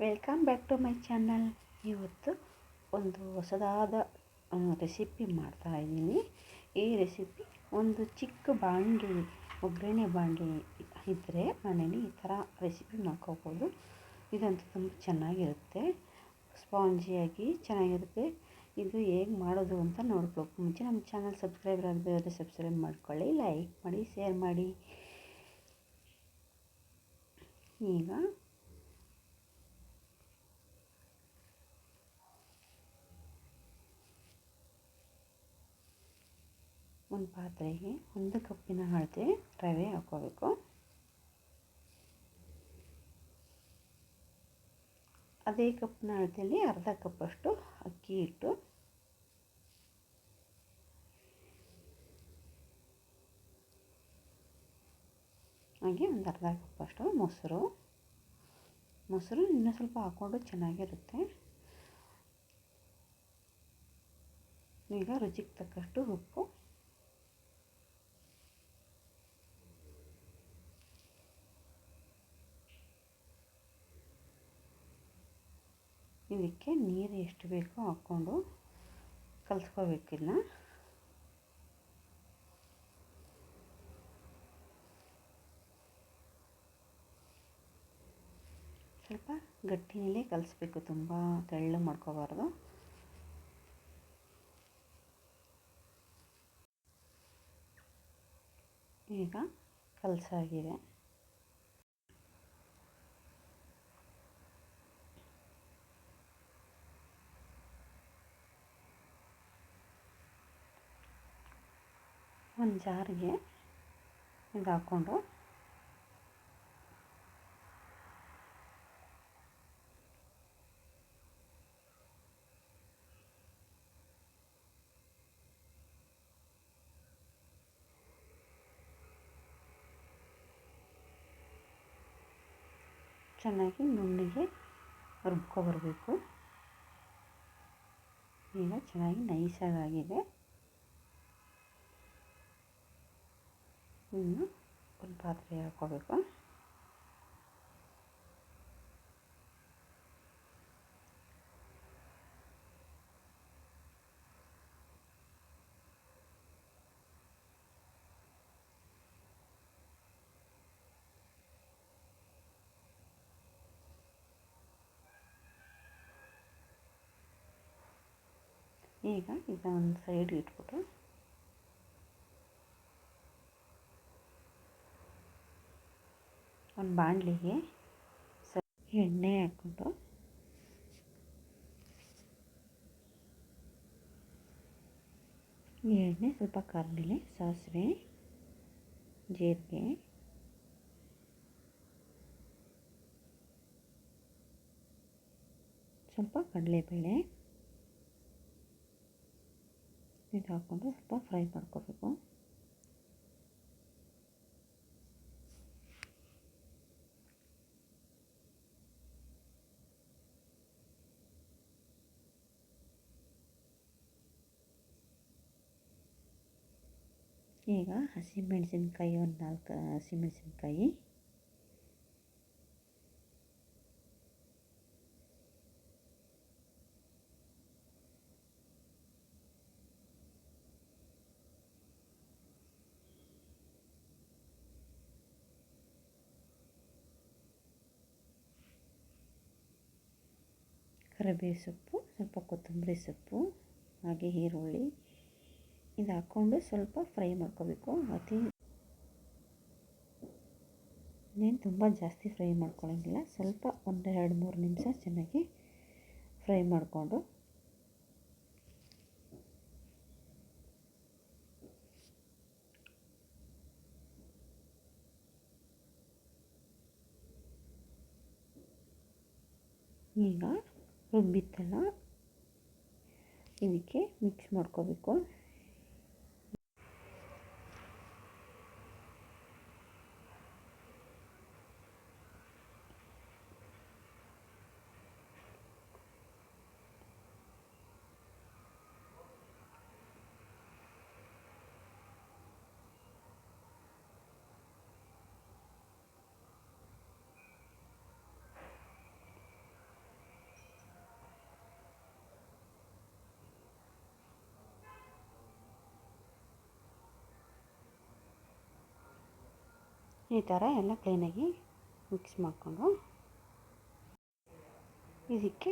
Welcome back to my channel ಇವತ್ತು ಒಂದು ಹೊಸದಾದ ರೆಸಿಪಿ ಮಾಡ್ತಾ ಇದ್ದೀನಿ. ಈ ರೆಸಿಪಿ ಒಂದು ಚಿಕ್ಕ ಬಾಣಲಿ ಒಗ್ಗರಣೆ ಬಾಣಲಿ ಇದ್ದರೆ ಮನೇಲಿ ಈ ಥರ ರೆಸಿಪಿ ಮಾಡ್ಕೋಬೋದು. ಇದಂತೂ ತುಂಬ ಚೆನ್ನಾಗಿರುತ್ತೆ. ಸ್ಪಾಂಜಿಯಾಗಿ ಚೆನ್ನಾಗಿರುತ್ತೆ. ಇದು ಹೇಗೆ ಮಾಡೋದು ಅಂತ ನೋಡ್ಬೇಕು. ಮುಂಚೆ ನಮ್ಮ ಚಾನಲ್ ಸಬ್ಸ್ಕ್ರೈಬರ್ ಆಗದೆ ಸಬ್ಸ್ಕ್ರೈಬ್ ಮಾಡ್ಕೊಳ್ಳಿ ಲೈಕ್ ಮಾಡಿ ಶೇರ್ ಮಾಡಿ. ಈಗ ಒಂದು ಪಾತ್ರೆಗೆ ಒಂದು ಕಪ್ಪಿನ ಅಳತೆ ರವೆ ಹಾಕ್ಕೋಬೇಕು. ಅದೇ ಕಪ್ಪಿನ ಅಳತೆಯಲ್ಲಿ ಅರ್ಧ ಕಪ್ಪಷ್ಟು ಅಕ್ಕಿ ಹಿಟ್ಟು. ಹಾಗೆ ಒಂದು ಅರ್ಧ ಕಪ್ಪಷ್ಟು ಮೊಸರು. ಮೊಸರು ಇನ್ನೂ ಸ್ವಲ್ಪ ಹಾಕ್ಕೊಂಡು ಚೆನ್ನಾಗಿರುತ್ತೆ. ಈಗ ರುಚಿಗೆ ತಕ್ಕಷ್ಟು ಉಪ್ಪು ಇದಕ್ಕೆ ನೀರು ಎಷ್ಟು ಬೇಕೋ ಹಾಕ್ಕೊಂಡು ಕಲಿಸ್ಕೋಬೇಕಿಲ್ಲ ಸ್ವಲ್ಪ ಗಟ್ಟಿನಲ್ಲೇ ಕಲಿಸ್ಬೇಕು ತುಂಬ ತೆಳ್ಳು ಮಾಡ್ಕೋಬಾರ್ದು. ಈಗ ಕಲಸಾಗಿದೆ. ಒಂದು ಜಾರಿಗೆ ಇದು ಹಾಕ್ಕೊಂಡು ಚೆನ್ನಾಗಿ ನುಣ್ಣಿಗೆ ರುಬ್ಕೊಬರಬೇಕು. ಈಗ ಚೆನ್ನಾಗಿ ನೈಸಾಗಿದೆ ಇನ್ನು ಒಂದು ಪಾತ್ರೆ ಹಾಕ್ಕೋಬೇಕು. ಈಗ ಇದನ್ನ ಒಂದು ಸೈಡ್ ಇಟ್ಬಿಟ್ಟು ಒಂದು ಬಾಣಲಿಗೆ ಸ ಎಣ್ಣೆ ಹಾಕ್ಕೊಂಡು ಎಣ್ಣೆ ಸ್ವಲ್ಪ ಕರ್ಮೇಲೆ ಸಾಸಿವೆ, ಜೀರಿಗೆ. ಸ್ವಲ್ಪ ಕಡಲೆಬೇಳೆ. ಇದು ಹಾಕ್ಕೊಂಡು ಸ್ವಲ್ಪ ಫ್ರೈ ಮಾಡ್ಕೋಬೇಕು. ಈಗ ಹಸಿಮೆಣಸಿನ್ಕಾಯಿ ಒಂದು ನಾಲ್ಕು ಹಸಿಮೆಣಸಿನ್ಕಾಯಿ ಕರಿಬೇವು ಸೊಪ್ಪು ಸ್ವಲ್ಪ ಕೊತ್ತಂಬರಿ ಸೊಪ್ಪು ಹಾಗೆ ಈರುಳ್ಳಿ ಇದು ಹಾಕ್ಕೊಂಡು ಸ್ವಲ್ಪ ಫ್ರೈ ಮಾಡ್ಕೋಬೇಕು. ಅತಿ ಇನ್ನೇನು ತುಂಬ ಜಾಸ್ತಿ ಫ್ರೈ ಮಾಡ್ಕೊಳ್ಳೋಂಗಿಲ್ಲ ಸ್ವಲ್ಪ ಒಂದು ಎರಡು ಮೂರು ನಿಮಿಷ ಚೆನ್ನಾಗಿ ಫ್ರೈ ಮಾಡಿಕೊಂಡು. ಈಗ ರುಬ್ಬಿತ್ತಲ್ಲ ಇದಕ್ಕೆ ಮಿಕ್ಸ್ ಮಾಡ್ಕೋಬೇಕು. ಈ ಥರ ಎಲ್ಲ ಕ್ಲೀನಾಗಿ ಮಿಕ್ಸ್ ಮಾಡಿಕೊಂಡು ಇದಕ್ಕೆ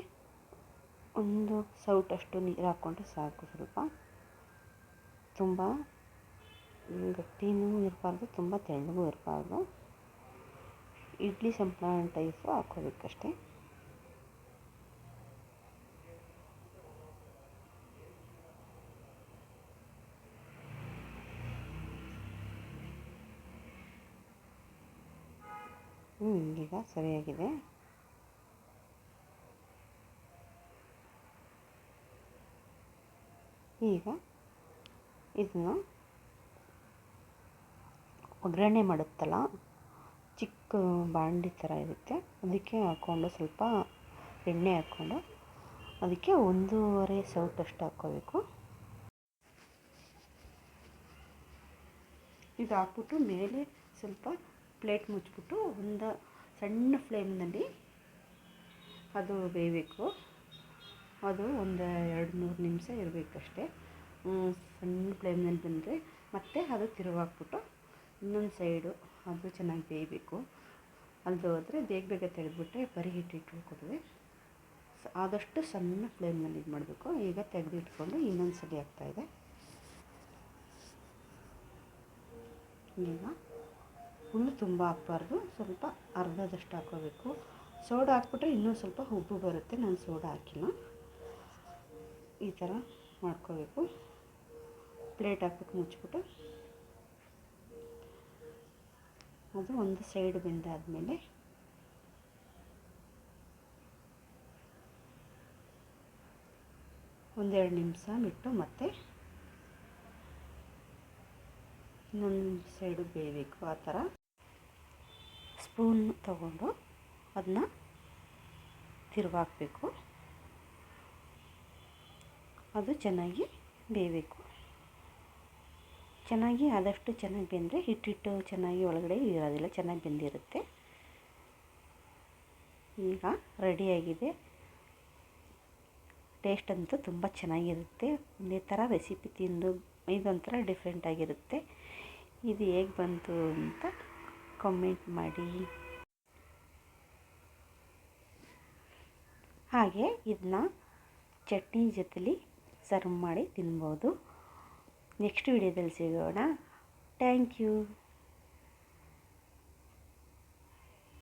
ಒಂದು ಸೌಟಷ್ಟು ನೀರು ಹಾಕ್ಕೊಂಡ್ರೆ ಸಾಕು ಸ್ವಲ್ಪ. ತುಂಬ ಗಟ್ಟಿನೂ ಇರಬಾರ್ದು, ತುಂಬ ತೆಳ್ಳಗೂ ಇರಬಾರ್ದು. ಇಡ್ಲಿ ಸಂಪ್ಳ ಟೈಪು ಹಾಕ್ಕೋಬೇಕಷ್ಟೆ ಈಗ ಸರಿಯಾಗಿದೆ. ಈಗ ಇದನ್ನು ಒಗ್ಗರಣೆ ಮಾಡುತ್ತಲ್ಲ, ಚಿಕ್ಕ ಬಾಂಡಿ ಥರ ಇರುತ್ತೆ. ಅದಕ್ಕೆ ಹಾಕ್ಕೊಂಡು ಸ್ವಲ್ಪ ಎಣ್ಣೆ ಹಾಕ್ಕೊಂಡು ಅದಕ್ಕೆ ಒಂದೂವರೆ ಸೌಟಷ್ಟು ಹಾಕ್ಕೋಬೇಕು. ಇದು ಹಾಕ್ಬಿಟ್ಟು ಮೇಲೆ ಸ್ವಲ್ಪ ಪ್ಲೇಟ್ ಮುಚ್ಚಿಬಿಟ್ಟು ಒಂದು ಸಣ್ಣ ಫ್ಲೇಮ್ನಲ್ಲಿ ಅದು ಬೇಯಬೇಕು. ಅದು ಒಂದು ಎರಡು ಮೂರು ನಿಮಿಷ ಇರಬೇಕಷ್ಟೇ. ಸಣ್ಣ ಫ್ಲೇಮ್ನಲ್ಲಿ ಬಂದರೆ ಮತ್ತೆ ಅದು ತಿರುವಾಕ್ಬಿಟ್ಟು ಇನ್ನೊಂದು ಸೈಡು ಅದು ಚೆನ್ನಾಗಿ ಬೇಯಬೇಕು. ಅಲ್ಲಿ ಹೋದರೆ ಬೇಗ ಬೇಗ ತೆಗೆದುಬಿಟ್ರೆ ಬರೀ ಹಿಟ್ಟು ಆದಷ್ಟು ಸಣ್ಣ ಫ್ಲೇಮ್ನಲ್ಲಿ ಇದು ಮಾಡಬೇಕು. ಈಗ ತೆಗೆದಿಟ್ಕೊಂಡು ಇನ್ನೊಂದು ಸಲ ಆಗ್ತಾಯಿದೆ ಈಗ ಹುಲ್ಲು ತುಂಬ ಹಾಕ್ಬಾರ್ದು. ಸ್ವಲ್ಪ ಅರ್ಧದಷ್ಟು ಹಾಕೋಬೇಕು ಸೋಡಾ ಹಾಕ್ಬಿಟ್ರೆ ಇನ್ನೂ ಸ್ವಲ್ಪ ಉಬ್ಬು ಬರುತ್ತೆ. ನಾನು ಸೋಡಾ ಹಾಕಿಲ್ಲ. ಈ ಥರ ಮಾಡ್ಕೋಬೇಕು. ಪ್ಲೇಟ್ ಹಾಕ್ಬಿಟ್ಟು ಮುಚ್ಚಿಬಿಟ್ಟು. ಅದು ಒಂದು ಸೈಡ್ ಬೆಂದಾದಮೇಲೆ ಒಂದೆರಡು ನಿಮಿಷ ಬಿಟ್ಟು ಮತ್ತೆ ಇನ್ನೊಂದು ಸೈಡು ಬೇಯಬೇಕು. ಆ ಥರ. ಸ್ಪೂನ್ ತಗೊಂಡು ಅದನ್ನ ತಿರುವಾಕಬೇಕು. ಅದು ಚೆನ್ನಾಗಿ ಬೇಯಬೇಕು. ಚೆನ್ನಾಗಿ ಆದಷ್ಟು ಚೆನ್ನಾಗಿ ಬೆಂದರೆ ಹಿಟ್ಟಿಟ್ಟು ಚೆನ್ನಾಗಿ ಒಳಗಡೆ ಇರೋದಿಲ್ಲ, ಚೆನ್ನಾಗಿ ಬೆಂದಿರುತ್ತೆ. ಈಗ ರೆಡಿಯಾಗಿದೆ ಟೇಸ್ಟ್ ಅಂತೂ ತುಂಬ ಚೆನ್ನಾಗಿರುತ್ತೆ. ಒಂದೇ ಥರ ರೆಸಿಪಿ ತಿಂದು, ಇದೊಂಥರ ಡಿಫ್ರೆಂಟಾಗಿರುತ್ತೆ ಇದು ಹೇಗೆ ಬಂತು ಅಂತ ಕಮೆಂಟ್ ಮಾಡಿ. ಹಾಗೆ ಇದನ್ನ ಚಟ್ನಿ ಜೊತೆಲಿ ಸರ್ವ್ ಮಾಡಿ ತಿನ್ಬೋದು. ನೆಕ್ಸ್ಟ್ ವಿಡಿಯೋದಲ್ಲಿ ಸಿಗೋಣ. Thank you